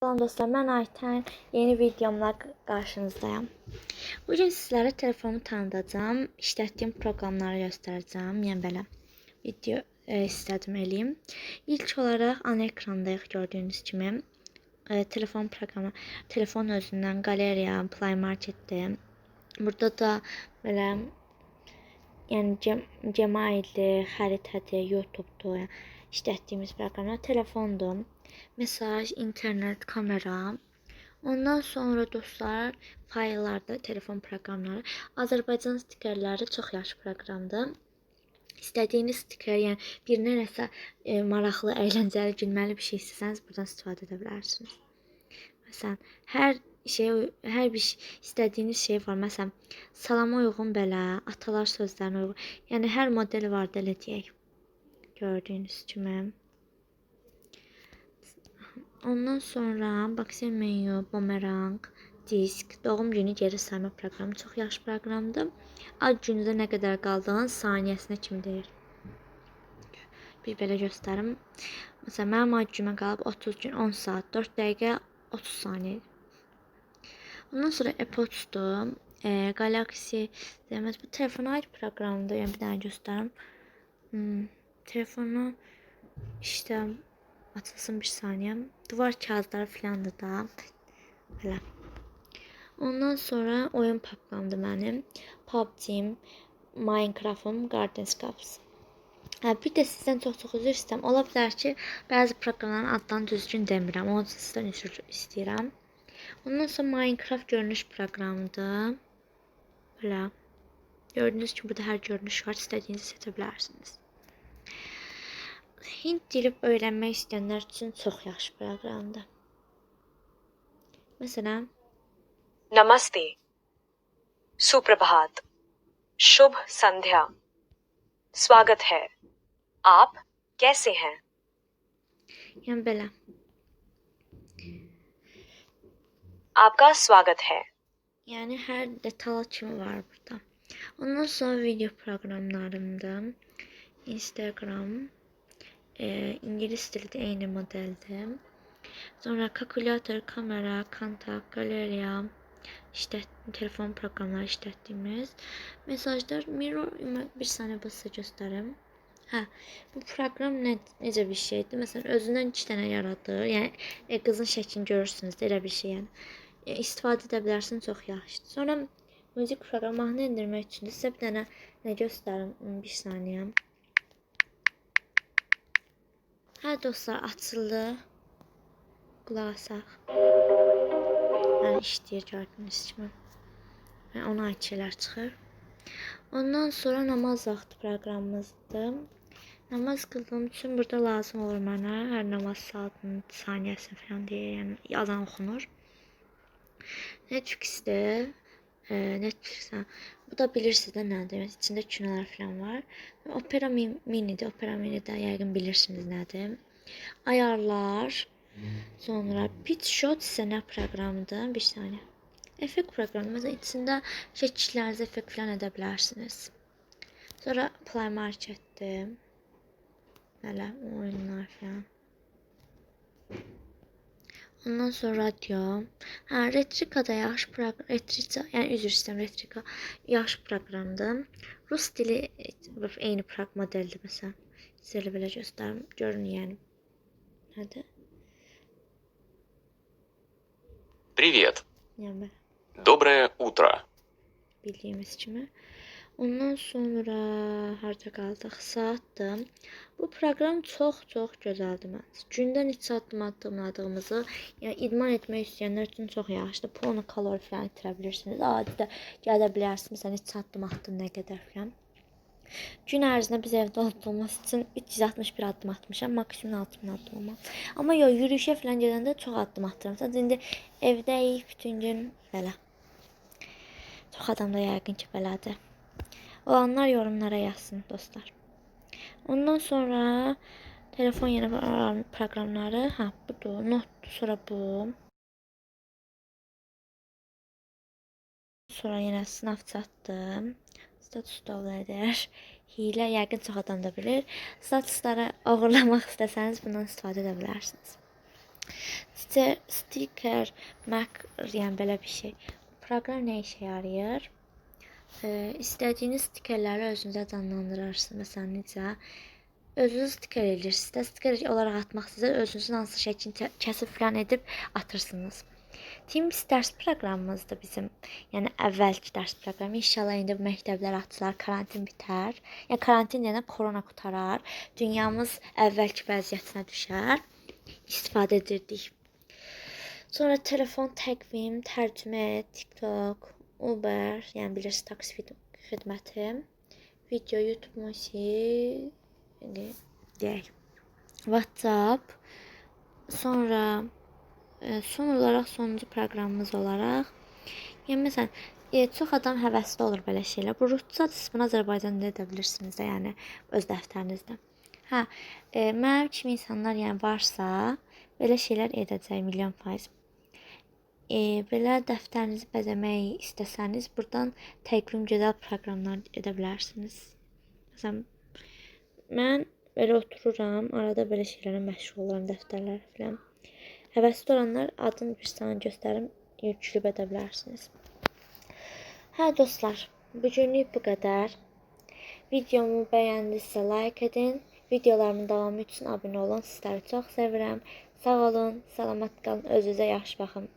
Salam dostlar, mən Aytən. Yeni videomla qarşınızdayım. Bu gün sizlərə telefonumu tanıdacağam, işlətdiyim proqramları göstərəcəm. Yəni belə video e, istədim eləyim. İlk olaraq ana ekrandayıq gördüyünüz kimi. E, telefon proqramı, telefon özündən qaleriya, Play Marketdir. Burada da belə yəni Gem Gmaildir, xəritədir, YouTube'dur. Yəni, işlətdiyimiz proqramlar telefondur. Mesaj, internet, kamera. Ondan sonra dostlar, fayllarda telefon proqramları, Azərbaycan stikerləri çox yaxşı proqramdır. İstədiyiniz stiker, yəni birinə nəsə e, maraqlı, əyləncəli, gülməli bir şey istəsəniz buradan istifadə edə bilərsiniz. Məsələn, hər şey, hər bir şey, istədiyiniz şey var. Məsələn, salama uyğun belə, atalar sözlərinə uyğun. Yəni hər model var da elə deyək. Gördüyünüz kimi. Ondan sonra Baxi menyu, bumerang, disk, doğum günü geri sayma proqramı çox yaxşı proqramdır. Ad gününüzə nə qədər qaldığın saniyəsinə kimi deyir. Bir belə göstərim. Məsələn, mənim ad günümə qalıb 30 gün 10 saat 4 dəqiqə 30 saniyə. Ondan sonra AirPods-dur. E, Galaxy demək bu telefona aid proqramdır. Yəni bir dənə göstərim. Hmm, telefonu işte açılsın bir saniye. Duvar kağıtları filandır da. Belə. Ondan sonra oyun proqramdır mənim. PUBG, Minecraft'ım, Gardenscapes. Hə, bir də sizdən çox-çox üzr istəyirəm. Ola bilər ki, bəzi proqramların adlarını düzgün demirəm. Onun üçün sizdən istəyirəm. Ondan sonra Minecraft görünüş proqramıdır. Belə. Gördüyünüz kimi burada hər görünüş var. İstədiyinizi seçə bilərsiniz. Hind dili öyrənmək istəyənlər üçün çox yaxşı proqramdır. Məsələn, नमस्ते सुप्रभात शुभ संध्या स्वागत है आप कैसे हैं yəni belə. आपका स्वागत है Yəni hər detal kimi var burada. Ondan sonra video proqramlarımda Instagram, e, İngilis dili də eyni modeldir. Sonra kalkulator, kamera, kontak, galeriya, işte telefon proqramları işlətdiyimiz mesajlar mirror bir saniyə basıca göstərim. Hə, bu proqram nə, necə bir şeydir? Məsələn, özündən 2 dənə yaradır. Yəni e, qızın şəklini görürsünüz, elə bir şey yəni. İstifadə edə bilərsiniz, çox yaxşıdır. Sonra müzik proqramını endirmək üçün sizə bir dənə nə göstərim bir saniyə. Hə dostlar, açıldı. Qulaq asaq. Yəni işləyir gördüyünüz kimi. Yəni ona şeylər çıxır. Ondan sonra namaz vaxtı proqramımızdır. Namaz qıldığım üçün burada lazım olur mənə hər namaz saatının saniyəsini falan deyə, yəni azan oxunur. Netflix'də e, Netflix'dən bu da bilirsiniz də nədir? İçində kinolar falan var. Opera Mi- Mini'dir. Opera Mini'də yəqin bilirsiniz nədir? Ayarlar. Sonra Pitshot isə nə proqramıdır? Bir saniyə. Effekt proqramı. Məsələn, içində şəkillərinizi effekt falan edə. Sonra Play Marketdir. Belə oyunlar falan. Ondan sonra radyo. Hə, Retrika da yaxşı proqram, Retrika, yəni üzr istəyirəm, Retrika yaxşı proqramdır. Rus dili e, eyni proq modeldir məsələn. Sizə elə belə göstərim, görün yəni. Nədir? Привет. Yəni belə. Доброе утро. bildiyimiz kimi. Ondan sonra harda qaldıq? Saatdır. Bu proqram çox-çox gözəldir məncə. Gündə neçə addım addımladığımızı, yəni idman etmək istəyənlər üçün çox yaxşıdır. Pulunu kalori falan itirə bilirsiniz. Adidə gələ bilərsiniz, neçə addım atdın, nə qədər falan. Gün ərzində biz evdə olduğumuz üçün 361 addım atmışam, maksimum 6000 addım ama. Amma yox, yürüyüşə falan gedəndə çox addım atıram. Sadəcə indi evdəyik bütün gün belə. Çox adam da yəqin ki belədir. Olanlar yorumlara yazsın dostlar. Ondan sonra telefon yeni pro- proqramları, ha budur, notdur, sonra bu. Sonra yenə Snapchatdır. Status dövlədir. Hiylə yəqin çox adam da bilir. Statusları oğurlamaq istəsəniz bundan istifadə edə bilərsiniz. Sticker Mac yəni belə bir şey. Proqram nə işə yarayır? E, istədiyiniz stikerləri özünüzə canlandırırsınız. Məsələn, necə? Özünüz stiker edirsiniz. də Stiker olaraq atmaq sizə özünüzün hansı şəklini kəsib falan edib atırsınız. Teams dərs proqramımızdır bizim. Yəni əvvəlki dərs proqramı. İnşallah indi bu məktəblər açılar, karantin bitər. Yəni karantin deyəndə korona qutarar. Dünyamız əvvəlki vəziyyətinə düşər. İstifadə edirdik. Sonra telefon təqvim, tərcümə, TikTok, Uber, yəni bilirsiniz taksi xid- xidməti, video, YouTube musiqi, deyək, WhatsApp, sonra e, son olaraq sonuncu proqramımız olaraq, yəni məsələn, e, çox adam həvəsli olur belə şeylər. Bu Rusca bunu Azərbaycanda edə bilirsiniz də, yəni öz dəftərinizdə. Hə, e, mənim kimi insanlar yəni varsa, belə şeylər edəcək milyon faiz. E, belə dəftərinizi bəzəmək istəsəniz, burdan təqvim gözəl proqramlar edə bilərsiniz. Məsələn, mən belə otururam, arada belə şeylərə məşğul oluram, dəftərlər filan. Həvəsli olanlar adın bir sana göstərim, yüklüb edə bilərsiniz. Hə dostlar, bu günlük bu qədər. Videomu bəyəndinizsə like edin. Videolarımın davamı üçün abunə olun. Sizləri çox sevirəm. Sağ olun, salamat qalın, özünüzə yaxşı baxın.